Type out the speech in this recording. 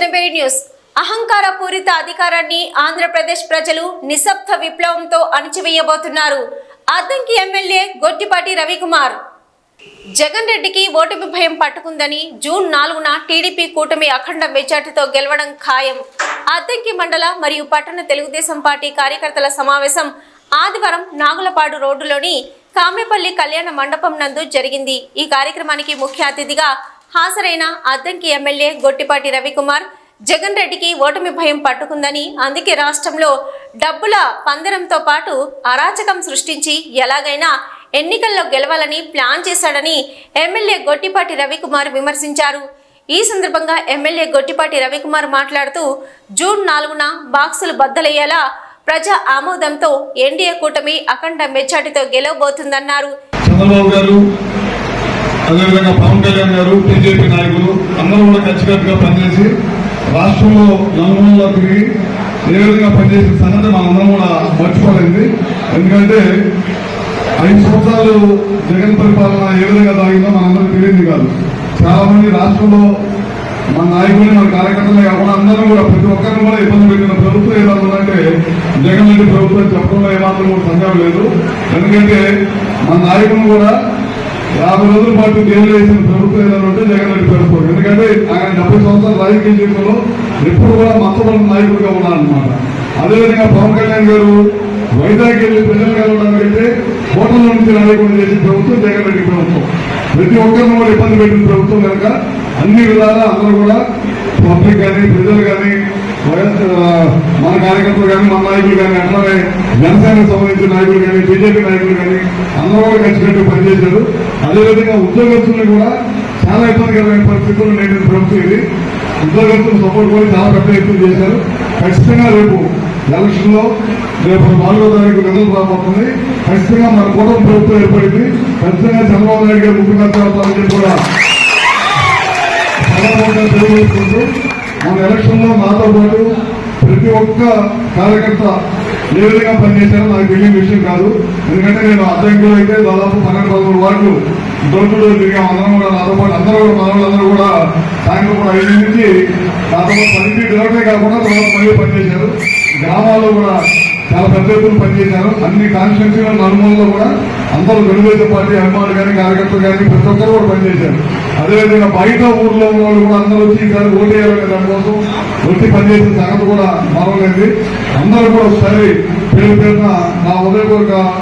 Today news. అహంకార పూరిత అధికారాన్ని ఆంధ్రప్రదేశ్ ప్రజలు నిశ్శబ్ద విప్లవంతో అణచివేయబోతున్నారు. అద్దంకి ఎమ్మెల్యే గొట్టిపాటి రవికుమార్. జగన్ రెడ్డికి ఓటమి భయం పట్టుకుందని జూన్ నాలుగున టీడీపీ కూటమి అఖండ మెజార్టీతో గెలవడం ఖాయం. అద్దంకి మండల మరియు పట్టణ తెలుగుదేశం పార్టీ కార్యకర్తల సమావేశం ఆదివారం నాగులపాడు రోడ్డులోని కామెపల్లి కళ్యాణ మండపం నందు జరిగింది. ఈ కార్యక్రమానికి ముఖ్య అతిథిగా హాజరైన అద్దంకి ఎమ్మెల్యే గొట్టిపాటి రవికుమార్ జగన్ రెడ్డికి ఓటమి భయం పట్టుకుందని అందుకే రాష్ట్రంలో డబ్బుల పందరంతో పాటు అరాచకం సృష్టించి ఎలాగైనా ఎన్నికల్లో గెలవాలని ప్లాన్ చేశాడని ఎమ్మెల్యే గొట్టిపాటి రవికుమార్ విమర్శించారు. ఈ సందర్భంగా ఎమ్మెల్యే గొట్టిపాటి రవికుమార్ మాట్లాడుతూ జూన్ నాలుగున బాక్సులు బద్దలయ్యేలా ప్రజా ఆమోదంతో ఎన్డీఏ కూటమి అఖండ మెచ్చాటితో గెలవబోతుందన్నారు. చంద్రబాబు గారు అదేవిధంగా పవన్ కళ్యాణ్ గారు బీజేపీ నాయకులు అందరూ కూడా కలిసికట్టుగా పనిచేసి రాష్ట్రంలో నలుమూలలో తిరిగి ఏ విధంగా పనిచేసిన సంగతి మనందరం కూడా మర్చిపోలేదు ఎందుకంటే ఐదు సంవత్సరాలు జగన్ పరిపాలన ఏ విధంగా సాగిందో మనందరం తెలియదు కాదు. చాలా మంది రాష్ట్రంలో మన నాయకులు మన కార్యకర్తలే కాకుండా అందరం కూడా ప్రతి ఒక్కరిని కూడా ఇబ్బంది పెట్టిన ప్రభుత్వం ఏమంటుందంటే జగన్ రెడ్డి ప్రభుత్వం చెప్పడంలో ఏమాత్రం కూడా సందేహం లేదు. ఎందుకంటే మన నాయకులు కూడా యాభై రోజుల పాటు జైలు వేసిన ప్రభుత్వం ఏదైనా ఉంటే జగన్ రెడ్డి ప్రభుత్వం ఎందుకంటే ఆయన డెబ్బై సంవత్సరాల రాజకీయ జీవితంలో ఎప్పుడు కూడా మతబలం నాయకుడిగా ఉన్నారనమాట అదేవిధంగా పవన్ కళ్యాణ్ గారు వైజాగ్ వెళ్ళి ప్రజలు కలవడానికైతే హోటల్ నుంచి నాయకుడు చేసిన ప్రభుత్వం జగన్ రెడ్డి ప్రభుత్వం. ప్రతి ఒక్కరిని కూడా ఇబ్బంది పెట్టిన ప్రభుత్వం కనుక అన్ని విధాలా అందరూ కూడా పబ్లిక్ కానీ ప్రజలు కానీ మన కార్యకర్తలు కానీ మన నాయకులు కానీ అట్లానే జనసేనకు సంబంధించిన నాయకులు కానీ బీజేపీ నాయకులు కానీ అందరూ కూడా కలిసినట్టు పనిచేశారు. అదేవిధంగా ఉద్యోగస్తులు కూడా చాలా ఇబ్బందికరమైన పరిస్థితులు నేను ప్రభుత్వం ఇది ఉద్యోగస్తులు సపోర్ట్ కూడా చాలా పెద్ద ఎత్తున చేశారు. ఖచ్చితంగా రేపు ఎలక్షన్లో రేపు నాలుగో తారీఖు రిజల్ట్ రాబోతుంది ఖచ్చితంగా మన కూటమి ప్రభుత్వం ఏర్పడింది. ఖచ్చితంగా చంద్రబాబు నాయుడు గారు ముఖ్యమంత్రి అవుతారని చెప్పి కూడా సభాముఖంగా తెలియజేసుకుంటూ మన ఎలక్షన్లో నాతో పాటు ప్రతి ఒక్క కార్యకర్త ఏ విధంగా పనిచేశారో నాకు తెలియని విషయం కాదు. ఎందుకంటే నేను అద్దంకిలో అయితే దాదాపు పన్నెండు పదమూడు వార్డులు దొరుకుడు తిరిగాం. అందరం కూడా నాతో పాటు అందరూ కూడా మన కూడా సాయంత్రం కూడా ఐదు నుంచి గతంలో పన్నెండు పనికి కాకుండా తర్వాత మళ్ళీ పనిచేశారు. గ్రామాల్లో కూడా చాలా పెద్ద ఎత్తున పనిచేశారు. అన్ని కాన్స్టిట్యూన్సీల నలుమూలలో కూడా అందరూ తెలుగుదేశం పార్టీ అభిమానులు కానీ కార్యకర్తలు కానీ ప్రతి ఒక్కరు కూడా పనిచేశారు. అదేవిధంగా బయట ఊర్లో ఉన్న వాళ్ళు కూడా అందరూ వచ్చి ఈసారి ఓటేయాలనే దానికోసం వచ్చి పనిచేసిన సంగతి కూడా మరవలేదు అందరూ కూడా ఒకసారి పేరు పేరున నా ఉదయపూర్వక